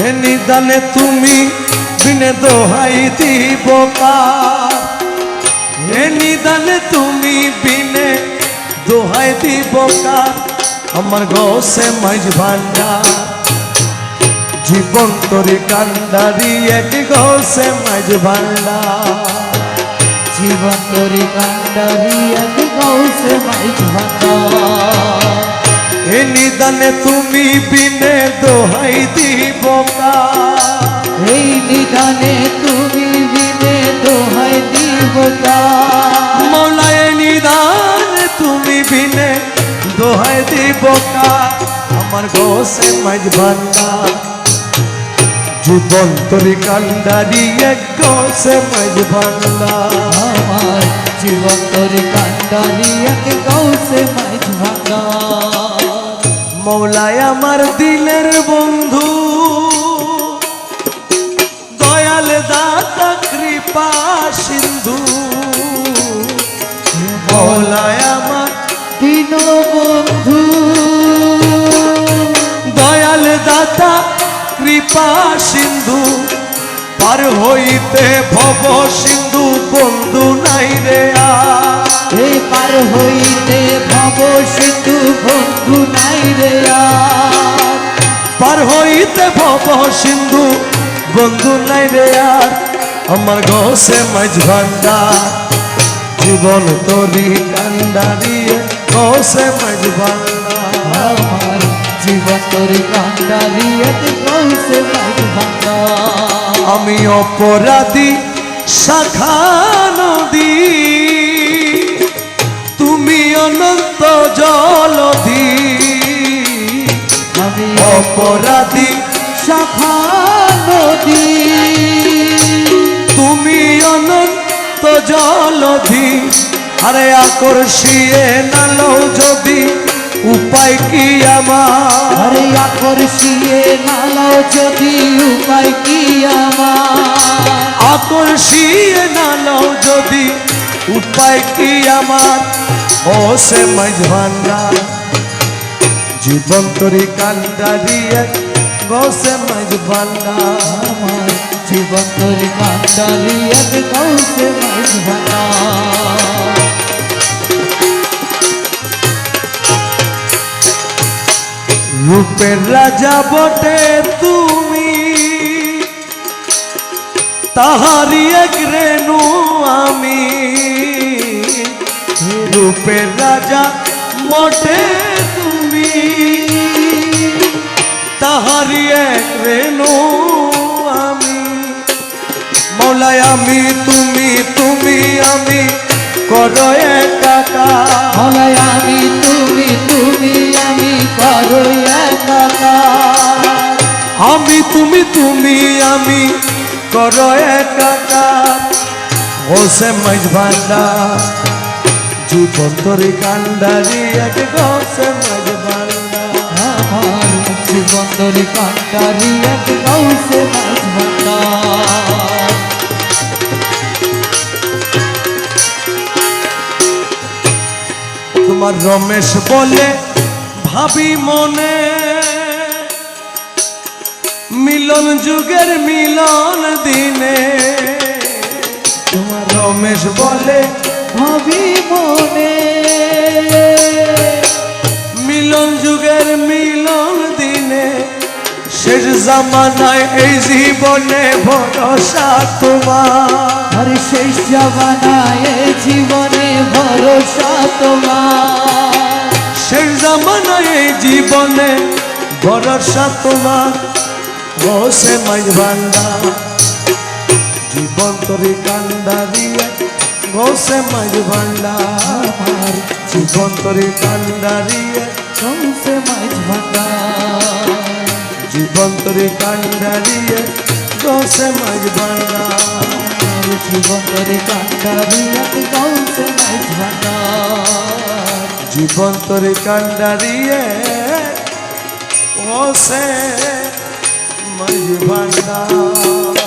হে নিদানে তুমি বিনে দোহাই দিব হে নিদানে তুমি বিনে দোহাই দিব আমার গসে মাইজ ভান্ডার। জীবন তোরে কান্ডারি, এক গসে মাইজ ভান্ডার। জীবন তরি কান্ডারি, এক গৌসে মাইক ভাতা হে নিদানে তুমি বিনে দোহাই দিব এই নিদানে তুমি বিনে দোহাই দিব মৌলায় নিদান তুমি বিনে দোহাই দিব আমার গোসে ভান্ডার জীবন তরি কান্ডারি এক গোসে ভান্ডার আমার জীবন তরি কান্ডারি এক গৌসে ভাতা মৌলায় আমার দিলের বন্ধু। দয়াল দাতা, কৃপা, সিন্ধু। মৌলায় আমার দিন বন্ধু। দয়াল দাতা, কৃপা, সিন্ধু। পার হইতে ভব সিন্ধু, বন্ধু নাই রে পার হইতে ভব সিন্ধু, বন্ধু নাই রে আর। পার হইতে ভব সিন্ধু, বন্ধু নাই রে আর আমার ঘষে মাঝ ভান্ডার জীবন তরি কান্ডারিয়ে ঘষে মাঝ আমার জীবন তরি কান্ডারি এক গৌসে মাইক ভাতা আমি অপরাধী, শাখা নদী। তুমি অনন্ত জলধি। আমি অপরাধী শাখা নদী। তুমি অনন্ত জলধি আরে আকর্ষিয়ে নালো যদি উপায় কি আমার? আরে আকর্ষিয়ে নালাও যদি উপায় কি আমার? আকর্ষিয়ে নালো যদি উপায় কি আমার? ও সে মাঝ ভান্ডার জীবন তরি কান্ডারিয়ে গসে মাঝ ভান্ডার আমার জীবন তরি কান্ডারি এক গৌসে ভাতা রূপের রাজা বটে তুমি। তাহারি এক রেণু আমি। রূপের রাজা বটে তুমি তাহারি এক রেণু আমি। মৌলায় আমি তুমি তুমি আমি করো একাকার হলাই আমি তুমি তুমি আমি করো একাকার আমি তুমি তুমি আমি করো একাকার হোসে মাঝ ভান্ডার জীবন তরি কান্ডারি এক গোসে আমার জীবন তরি কান্ডারি তোমার রমেশ বলে, ভাবি মনে, মিলন যুগের মিলন দিনে। তোমার রমেশ বলে, ভাবি মনে। জামানায় এই জীবনে ভরসা তোমার। আর শেষ জমানায় এই জীবনে ভরসা তোমার। শেষ জামানায় এই জীবনে ভরসা তোমার। ও সে মাঝ ভান্ডার জীবন তরি কান্দা দিয়ে। মাঝ ভান্ডার আমার জীবন তরি কান্দা দিয়ে। গৌসে মাইক ভাতা জীবন তরি কান্দা দিয়ে গোসে মাছ আর জীবন করে কান্ডারি এক গৌসে মাইক ভাতা জীবন তরি কান্দা দিয়ে গোসে মাছ ভান্ডার